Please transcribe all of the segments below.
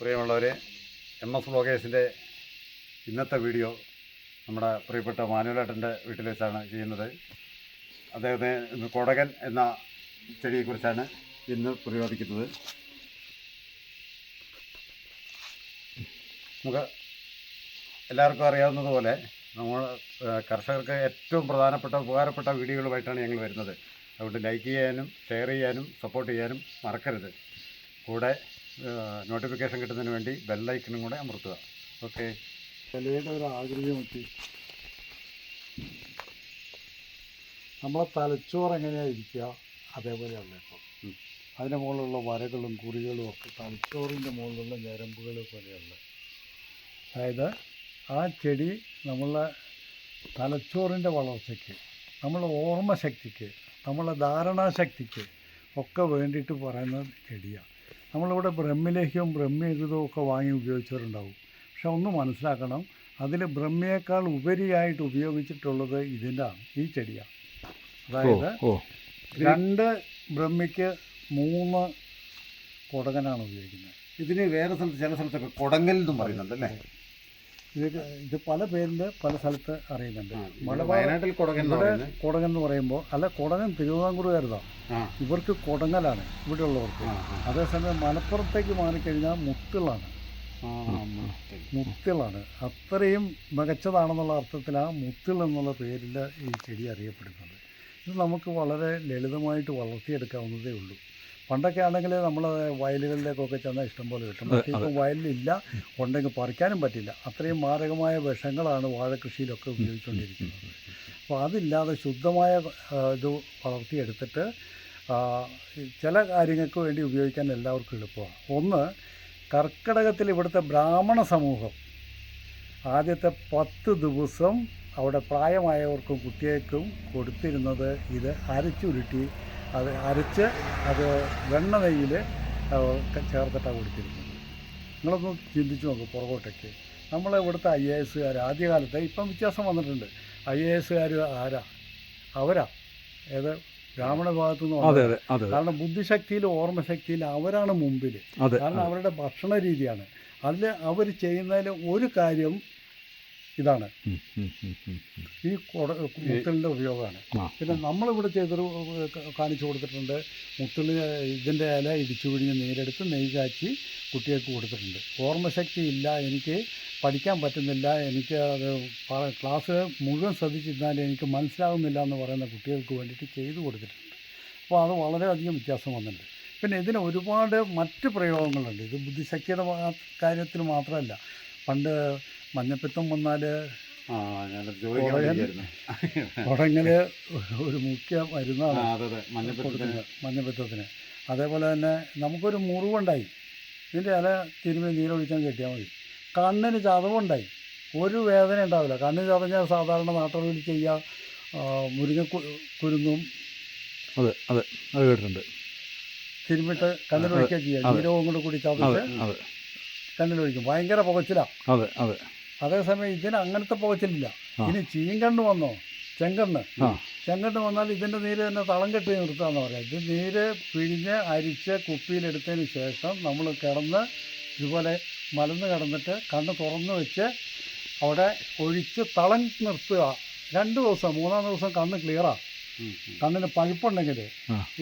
പ്രിയമുള്ളവരെ M S ലോകേഷിന്റെ ഇന്നത്തെ video നമ്മുടെ പ്രിയപ്പെട്ട മാനുവലേട്ടന്റെ വീട്ടിൽ വെച്ചാണ് ചെയ്യുന്നത്. അദ്ദേഹത്തെ കൊടകൻ എന്ന ചെടിയെക്കുറിച്ചാണ് ഇന്ന് പ്രതിപാദിക്കുന്നത്. നമുക്ക് എല്ലാവർക്കും അറിയാവുന്നതുപോലെ നമ്മൾ കർഷകർക്ക് ഏറ്റവും പ്രധാനപ്പെട്ട ഉപകാരപ്പെട്ട വീഡിയോകളുമായിട്ടാണ് ഞങ്ങൾ വരുന്നത്. അതുകൊണ്ട് ലൈക്ക് ചെയ്യാനും ഷെയർ ചെയ്യാനും സപ്പോർട്ട് ചെയ്യാനും മറക്കരുത്. കൂടെ നോട്ടിഫിക്കേഷൻ കിട്ടുന്നതിന് വേണ്ടി ബെല്ലൈക്കനും കൂടെ അമർത്തുക. ഓക്കെ തലയുടെ ഒരു ആകൃതി നോക്കി നമ്മളെ തലച്ചോറ് എങ്ങനെയായിരിക്കുക അതേപോലെയല്ല ഇപ്പം. ഉം. അതിന്റെ മുകളിലുള്ള വരകളും കുറികളും ഒക്കെ തലച്ചോറിന്റെ മുകളിലുള്ള ഞരമ്പുകൾ പോലെയുള്ള അതായത് ആ ചെടി നമ്മളെ തലച്ചോറിന്റെ വളർച്ചയ്ക്ക് നമ്മളെ ഓർമ്മശക്തിക്ക് നമ്മളെ ധാരണാശക്തിക്ക് ഒക്കെ വേണ്ടിയിട്ട് പറയുന്ന ചെടിയാണ് നമ്മളിവിടെ ബ്രഹ്മലേഹ്യവും ബ്രഹ്മയുഗവും ഒക്കെ വാങ്ങി ഉപയോഗിച്ചവരുണ്ടാവും. പക്ഷെ ഒന്ന് മനസ്സിലാക്കണം അതിൽ ബ്രഹ്മയേക്കാൾ ഉപരിയായിട്ട് ഉപയോഗിച്ചിട്ടുള്ളത് ഇതിന്റെ ഈ ചെടിയാണ്. അതായത് രണ്ട് ബ്രഹ്മയ്ക്ക് മൂന്ന് കൊടകനാണ് ഉപയോഗിക്കുന്നത്. ഇതിന് വേറെ സ്ഥലത്ത് ചില സ്ഥലത്തൊക്കെ കൊടങ്ങൽ എന്നും പറയുന്നുണ്ട് അല്ലേ? ഇത് ഇത് പല പേരിൽ പല സ്ഥലത്ത് അറിയുന്നുണ്ട്. വയനാട്ടിൽ കൊടകൻ പറയുന്നത്. എന്ന് പറയുമ്പോൾ അല്ല കുടകൻ തിരുവിതാംകൂറുകാരുതാണ് ഇവർക്ക് കൊടങ്ങലാണ് ഇവിടെ ഉള്ളവർക്ക്. അതേസമയം മലപ്പുറത്തേക്ക് മാറിക്കഴിഞ്ഞാൽ മുത്തുകളാണ് മുത്തുകളാണ് അത്രയും മികച്ചതാണെന്നുള്ള അർത്ഥത്തിൽ ആ മുത്തിൽ എന്നുള്ള പേരിൽ ഈ ചെടി അറിയപ്പെടുന്നത്. ഇത് നമുക്ക് വളരെ ലളിതമായിട്ട് വളർത്തിയെടുക്കാവുന്നതേ ഉള്ളൂ. പണ്ടൊക്കെ ആണെങ്കിൽ നമ്മൾ വയലുകളിലേക്കൊക്കെ ചെന്നാൽ ഇഷ്ടംപോലെ കിട്ടും. പക്ഷേ ഇപ്പോൾ വയലിലില്ല ഉണ്ടെങ്കിൽ പറിക്കാനും പറ്റില്ല. അത്രയും മാരകമായ വിഷങ്ങളാണ് വാഴക്കൃഷിയിലൊക്കെ ഉപയോഗിച്ചുകൊണ്ടിരിക്കുന്നത്. അപ്പോൾ അതില്ലാതെ ശുദ്ധമായ ഇത് വളർത്തിയെടുത്തിട്ട് ചില കാര്യങ്ങൾക്ക് വേണ്ടി ഉപയോഗിക്കാൻ എല്ലാവർക്കും എളുപ്പമാണ്. ഒന്ന് കർക്കിടകത്തിൽ ഇവിടുത്തെ ബ്രാഹ്മണ സമൂഹം ആദ്യത്തെ പത്ത് ദിവസം അവിടെ പ്രായമായവർക്കും കുട്ടികൾക്കും കൊടുത്തിരുന്നത് ഇത് അരച്ചുരുട്ടി അത് അരച്ച് അത് വെണ്ണ നെയ്യിൽ ചേർത്തിട്ടാണ് കൊടുത്തിരുന്നത് നിങ്ങളൊന്ന് ചിന്തിച്ചു നോക്കും പുറകോട്ടേക്ക്. നമ്മൾ ഇവിടുത്തെ ഐ എ എസുകാർ ആദ്യകാലത്ത് ഇപ്പം വ്യത്യാസം വന്നിട്ടുണ്ട്. ഐ എ എസുകാർ ആരാ? അവരാ. ഏത്? ബ്രാഹ്മണ ഭാഗത്തു നിന്ന് കാരണം ബുദ്ധിശക്തിയിലും ഓർമ്മശക്തിയിലും അവരാണ് മുമ്പിൽ കാരണം അവരുടെ ഭക്ഷണ രീതിയാണ് അതിൽ അവർ ചെയ്യുന്നതിൽ ഒരു കാര്യം ഇതാണ്. ഈ കൊട മുത്തലിന്റെ ഉപയോഗമാണ്. പിന്നെ നമ്മളിവിടെ ചെയ്തൊരു കാണിച്ചു കൊടുത്തിട്ടുണ്ട്. മുത്തൽ ഇതിന്റെ ഇല ഇടിച്ചു പിഴിഞ്ഞ് നീരെടുത്ത് നെയ്യ് കാച്ചി കുട്ടികൾക്ക് കൊടുത്തിട്ടുണ്ട്. ഓർമ്മശക്തി ഇല്ല എനിക്ക് പഠിക്കാൻ പറ്റുന്നില്ല എനിക്ക് അത് ക്ലാസ് മുഴുവൻ ശ്രദ്ധിച്ചിരുന്നാൽ എനിക്ക് മനസ്സിലാകുന്നില്ല എന്ന് പറയുന്ന കുട്ടികൾക്ക് വേണ്ടിയിട്ട് ചെയ്തു കൊടുത്തിട്ടുണ്ട്. അപ്പോൾ അത് വളരെയധികം വ്യത്യാസം വന്നിട്ടുണ്ട്. പിന്നെ ഇതിന് ഒരുപാട് മറ്റ് പ്രയോഗങ്ങളുണ്ട്. ഇത് ബുദ്ധിശക്തിയുടെ കാര്യത്തിൽ മാത്രമല്ല. പണ്ട് മഞ്ഞപ്പിത്തം വന്നാൽ ചോദിക്കാൻ കൊടകൻ. ഒരു മുഖ്യ മരുന്നാണ് അതെ അതെ. മഞ്ഞപ്പിത്തത്തിന്. കൊടുക്കുന്നത് മഞ്ഞപ്പിത്തത്തിന്. അതേപോലെ തന്നെ നമുക്കൊരു മുറിവുണ്ടായി. ഇതിന്റെ ഇല തിരുമ്പി നീരൊഴിച്ചാൽ കെട്ടിയാൽ മതി. കണ്ണിന് ചതവുണ്ടായി. ഒരു വേദന ഉണ്ടാവില്ല. കണ്ണിന് ചതഞ്ഞാൽ സാധാരണ നാട്ടുകളിൽ ചെയ്യുക മുരിങ്ങ കുരുങ്ങും അതെ അതെ. അത് കേട്ടിട്ടുണ്ട്. തിരുമ്മിട്ട് കണ്ണിലൊഴിക്കുക ചെയ്യുക. നീരവും കൂടെ കൂടി അതെ ചതച്ച് കണ്ണിലൊഴിക്കും. ഭയങ്കര പുകച്ചിലാണ് അതെ അതെ. അതേസമയം ഇതിന് അങ്ങനത്തെ പോച്ചിലില്ല. ഇനി ചീങ്കണ്ണ് വന്നോ? ചെങ്കണ്ണ്. ചെങ്കണ്ണ് വന്നാൽ ഇതിന്റെ നീര് തന്നെ തളം കെട്ടി നിർത്താന്ന് പറയാം. ഇത് നീര് പിഴിഞ്ഞ് അരിച്ച് കുപ്പിയിലെടുത്തതിന് ശേഷം നമ്മൾ കിടന്ന് ഇതുപോലെ മലന്ന് കിടന്നിട്ട് കണ്ണ് തുറന്ന് വെച്ച് അവിടെ ഒഴിച്ച് തളം നിർത്തുക. രണ്ട് ദിവസം മൂന്നാം ദിവസം കണ്ണ് ക്ലിയറാണ്. കണ്ണിന് പഴുപ്പുണ്ടെങ്കിൽ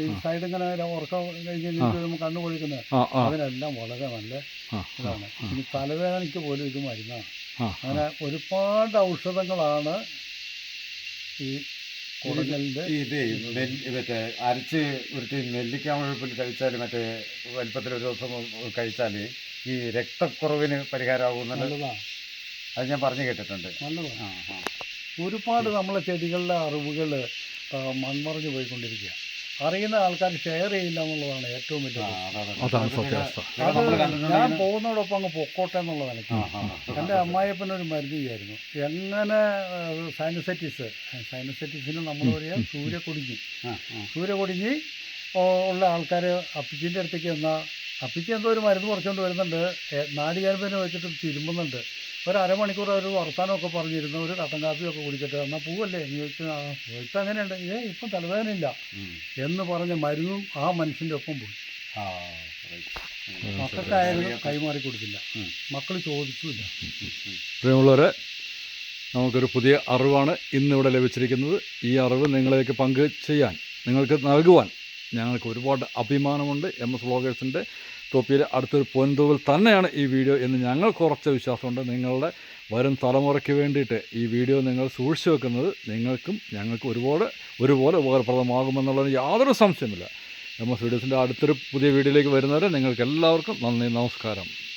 ഈ സൈഡ് ഇങ്ങനെ ഉറക്കം കഴിഞ്ഞ് വരുമ്പോൾ കണ്ണ് പൊഴിക്കുന്നത്. അതിനെല്ലാം വളരെ നല്ല ഇതാണ്. ഇനി തലവേദനയ്ക്ക് പോലും ഇത് മരുന്നാണ്. അങ്ങനെ ഒരുപാട് ഔഷധങ്ങളാണ് ഈ കുടലിന്റെ ഈ ഇത് നെല്ല് മറ്റേ അരച്ച് ഉരുട്ടി നെല്ലിക്ക മുഴുപ്പിൽ കഴിച്ചാൽ മറ്റേ വലിപ്പത്തിൽ ഒരു ദിവസം കഴിച്ചാൽ ഈ രക്തക്കുറവിന് പരിഹാരമാകുന്നത് നല്ലതാണ് അത് ഞാൻ പറഞ്ഞു കേട്ടിട്ടുണ്ട്. നല്ലതാണ് ഒരുപാട് നമ്മളെ ചെടികളുടെ അറിവുകൾ മൺമറഞ്ഞു പോയിക്കൊണ്ടിരിക്കുക അറിയുന്ന ആൾക്കാർ ഷെയർ ചെയ്യില്ല എന്നുള്ളതാണ് ഏറ്റവും വലിയ അതാണ്. അതാണ് സത്യാവസ്ഥ. അത് ഞാൻ പോകുന്നതോടൊപ്പം അങ്ങ് പൊക്കോട്ടെ എന്നുള്ളതാണ്. എന്റെ അമ്മായിയപ്പനൊരു മരുന്നിയായിരുന്നു എങ്ങനെ സൈനസൈറ്റിസ് സൈനസൈറ്റിസിന് നമ്മൾ പറയാം സൂര്യക്കൊടിഞ്ഞി. സൂര്യകൊടിഞ്ഞി ഉള്ള ആൾക്കാർ അപ്പിച്ചിന്റെ അടുത്തേക്ക് എന്നാൽ അപ്പിച്ച് എന്തോ ഒരു മരുന്ന് കുറച്ചുകൊണ്ട് വരുന്നുണ്ട്. നാടികാരപ്പനെ വെച്ചിട്ട് തിരുമ്പുന്നുണ്ട്. ഒരു അരമണിക്കൂർ അവർ വർത്താനമൊക്കെ പറഞ്ഞിരുന്നു. ഒരു കട്ടൻ കാപ്പിയൊക്കെ കുടിച്ചിട്ട് എന്നാൽ പൂവല്ലേ? എന്ന് ചോദിച്ചാൽ ആ ഇപ്പം അങ്ങനെയുണ്ട്. ഏ ഇപ്പം തലവേദനയില്ല. ഇല്ല എന്ന് പറഞ്ഞ മരുന്നും ആ മനുഷ്യന്റെ ഒപ്പം പോയി. മക്കൾക്കായാലും കൈമാറി കൊടുത്തില്ല. മക്കൾ ചോദിച്ചുമില്ല. പ്രിയമുള്ളവരെ നമുക്കൊരു പുതിയ അറിവാണ് ഇന്നിവിടെ ലഭിച്ചിരിക്കുന്നത്. ഈ അറിവ് നിങ്ങളിലേക്ക് പങ്ക് ചെയ്യാൻ നിങ്ങൾക്ക് നൽകുവാൻ ഞങ്ങൾക്ക് ഒരുപാട് അഭിമാനമുണ്ട്. എം എസ് വ്ളോഗേഴ്സിന്റെ തൊപ്പിയിലെ അടുത്തൊരു പൊൻതൂവൽ തന്നെയാണ് ഈ വീഡിയോ എന്ന് ഞങ്ങൾക്ക് കുറച്ച് വിശ്വാസമുണ്ട്. നിങ്ങളുടെ വരും തലമുറയ്ക്ക് വേണ്ടിയിട്ട് ഈ വീഡിയോ നിങ്ങൾ സൂക്ഷിച്ചു വെക്കുന്നത് നിങ്ങൾക്കും ഞങ്ങൾക്കും ഒരുപാട് ഒരുപോലെ ഉപകാരപ്രദമാകുമെന്നുള്ളതിന് യാതൊരു സംശയമില്ല എം എസ് വീഡിയോസിന്റെ അടുത്തൊരു പുതിയ വീഡിയോയിലേക്ക് വരുന്നവരെ നിങ്ങൾക്ക് എല്ലാവർക്കും നന്ദി നമസ്കാരം.